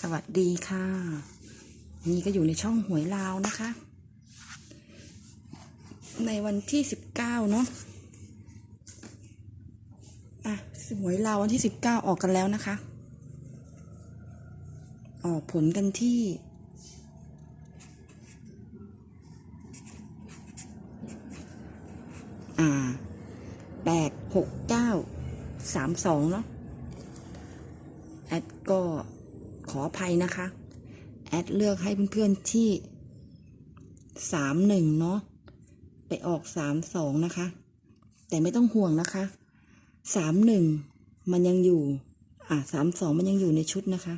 สวัสดีค่ะ นี่ก็อยู่ในช่องหวยลาวนะคะ ในวันที่สิบเก้าเนาะอะหวยลาววันที่สิบเก้าออกกันแล้วนะคะ ออกผลกันที่อแปดหกเก้าสามสองเนาะแอดก็ ออภัยนะคะ แอดเลือกให้เพื่อนๆที่สามหนึ่งเนาะไปออกสามสองนะคะ แต่ไม่ต้องห่วงนะคะสามหนึ่งมันยังอยู่ อะสามสองมันยังอยู่ในชุดนะคะ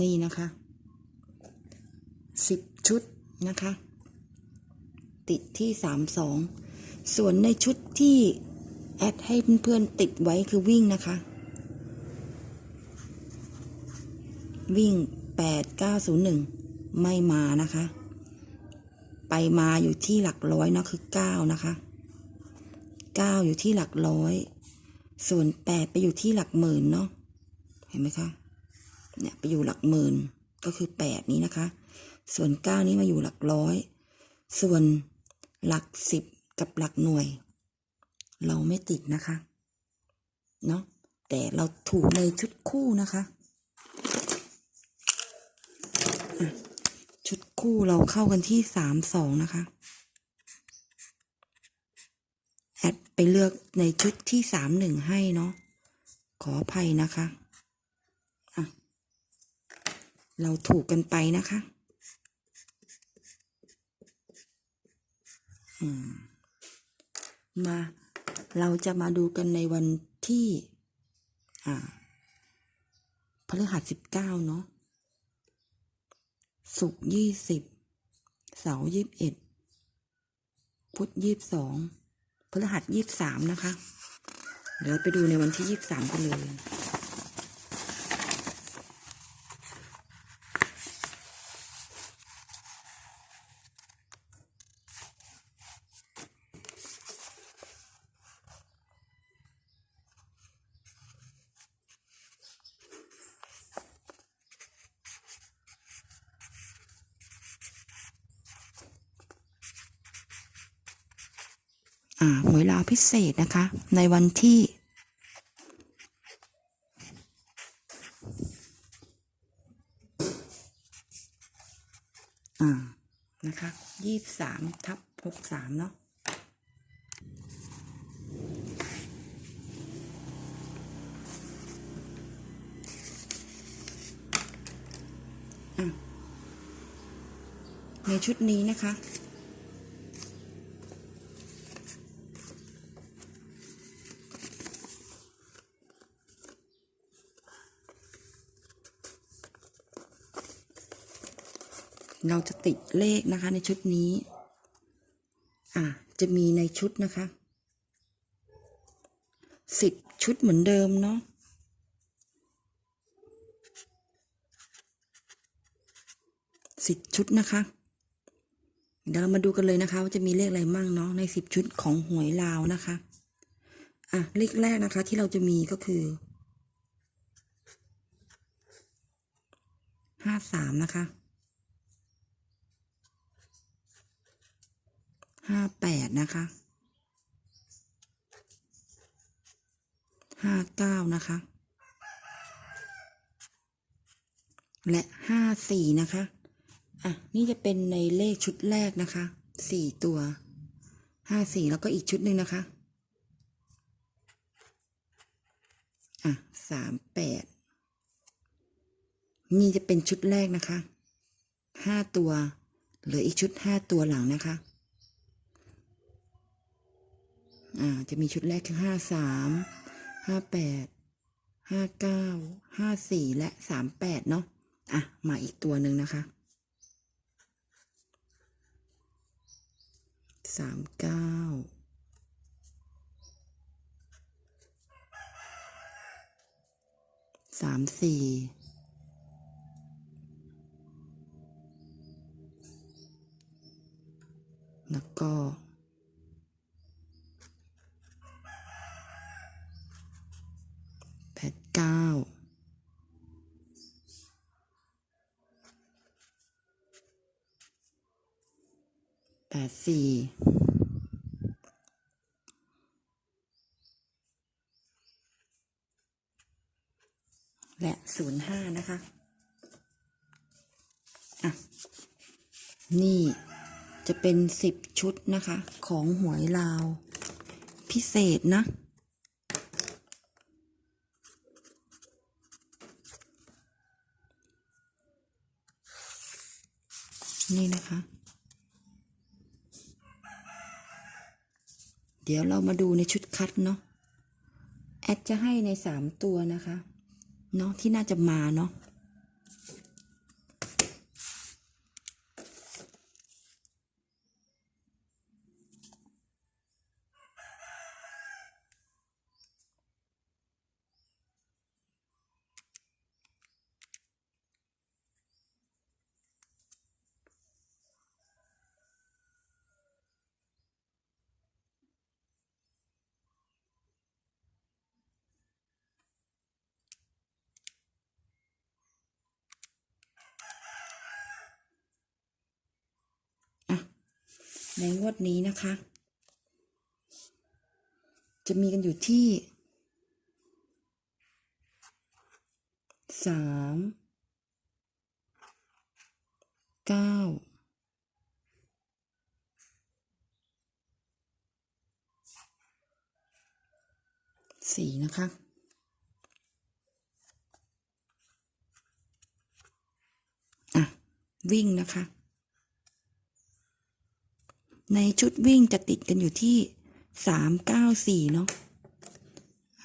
นี่นะคะสิบชุดนะคะ ติดที่สามสองส่วนในชุดที่แอดให้เพื่อนๆติดไว้คือวิ่งนะคะ วิ่งแปดเก้าศูนย์หนึ่งไม่มานะคะ ไปมาอยู่ที่หลักร้อยเนาะคือเก้านะคะเก้าอยู่ที่หลักร้อย ส่วนแปดไปอยู่ที่หลักหมื่นเนาะเห็นไหมคะเนี่ยไปอยู่หลักหมื่นก็คือแปดนี้นะคะ ส่วนเก้านี้มาอยู่หลักร้อย ส่วนหลักสิบกับหลักหน่วย เราไม่ติดนะคะเนาะแต่เราถูกในชุดคู่นะคะ ชุด คู่เราเข้ากันที่สามสองนะคะ แอดไปเลือกในชุดที่สามหนึ่งให้เนาะ ขออภัยนะคะอะเราถูกกันไปนะคะมมา เราจะมาดูกันในวันที่ อ่าพฤหัสสิบเก้าเนาะ ศุกร์ยี่สิบเสาร์ยี่สิบเอ็ดพุธยี่สิบสองพฤหัสยี่สิบสามนะคะ เดี๋ยวเราไปดูในวันที่ยี่สิบสามกันเลย หวยลาวพิเศษนะคะ ในวันที่อ่านะคะยี่สามทับหกสามเนาะอะในชุดนี้นะคะ เราจะติดเลขนะคะในชุดนี้ อะจะมีในชุดนะคะสิบชุดเหมือนเดิมเนาะสิบชุดนะคะ เดี๋ยวเรามาดูกันเลยนะคะว่าจะมีเลขอะไรมั่งเนาะในสิบชุดของหวยลาวนะคะ อะเลขแรกนะคะที่เราจะมีก็คือห้าสามนะคะ ห้าแปดนะคะห้าเก้านะคะ และห้าสี่นะคะ อะ นี่จะเป็นในเลขชุดแรกนะคะสี่ตัวห้าสี่แล้วก็อีกชุดหนึ่งนะคะ อะสามแปดนี่จะเป็นชุดแรกนะคะห้าตัว เหลืออีกชุดห้าตัวหลังนะคะ อ่าจะมีชุดแรกคือห้าสามห้าแปดห้าเก้าห้าสี่และสามแปดเนาะอะมาอีกตัวหนึ่งนะคะสามเก้าสามสี่แล้วก็ เก้าแปดสี่และศูนย์ห้านะคะ อะ นี่จะเป็นสิบชุดนะคะ ของหวยลาว พิเศษนะ นี่นะคะ เดี๋ยวเรามาดูในชุดคัดเนาะ แอดจะให้ในสามตัวนะคะ เนาะที่น่าจะมาเนาะ ในงวดนี้นะคะ จะมีกันอยู่ที่สามเก้าสี่นะคะอะวิ่งนะคะ ในชุดวิ่งจะติดกันอยู่ที่สามเก้าสี่เนาะ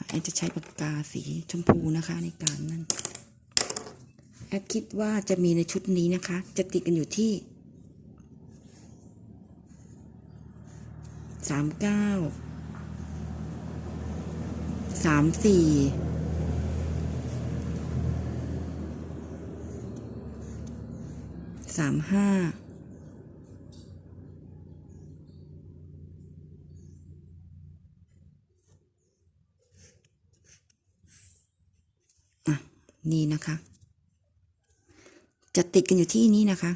แอดจะใช้ปากกาสีชมพูนะคะในการนั่นแอดคิดว่าจะมีในชุดนี้นะคะ จะติดกันอยู่ที่สามเก้าสามสี่สามห้า นี่นะคะ จะติดกันอยู่ที่นี้นะคะ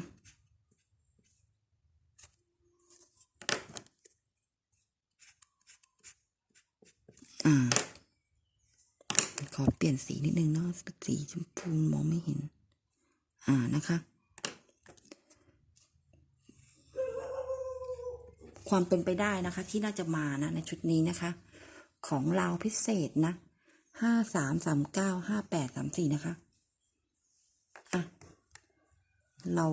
อ่า ขอเปลี่ยนสีนิดนึงเนาะสีชมพูมองไม่เห็น อ่านะคะ ความเป็นไปได้นะคะ ที่น่าจะมานะในชุดนี้นะคะ ของเราพิเศษนะ ห้าสามสามเก้าห้าแปดสามสี่นะคะ อะ เรา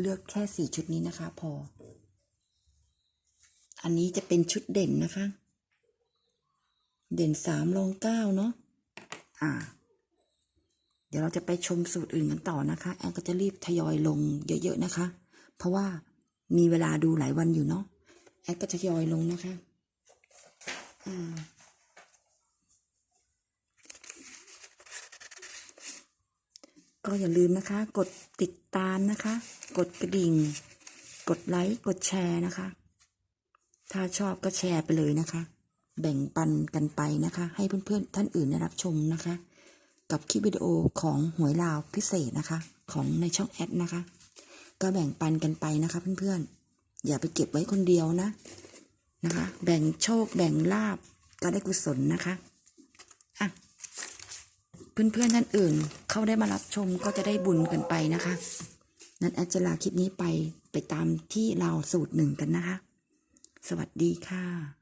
เลือกแค่สี่ชุดนี้นะคะ พอ อันนี้จะเป็นชุดเด่นนะคะ เด่นสามรองเก้าเนาะ อ่า เดี๋ยวเราจะไปชมสูตรอื่นกันต่อนะคะ แอนก็จะรีบทยอยลงเยอะๆนะคะ เพราะว่ามีเวลาดูหลายวันอยู่เนาะ แอนก็จะทยอยลงนะคะ อ่า ก็อย่าลืมนะคะ กดติดตามนะคะ กดกระดิ่ง กดไลค์กดแชร์นะคะ ถ้าชอบก็แชร์ไปเลยนะคะ แบ่งปันกันไปนะคะ ให้เพื่อนๆท่านอื่นได้รับชมนะคะ กับคลิปวิดีโอของหวยลาวพิเศษนะคะ ของในช่องแอดนะคะ ก็แบ่งปันกันไปนะคะเพื่อนๆอย่าไปเก็บไว้คนเดียวนะนะคะ แบ่งโชคแบ่งลาบก็ได้กุศลนะคะอะเพื่อนๆท่านอื่น เขาได้มารับชมก็จะได้บุญกันไปนะคะ นั้นแอดจะลาคลิปนี้ไปไปตามที่เราสูตรหนึ่งกันนะคะ สวัสดีค่ะ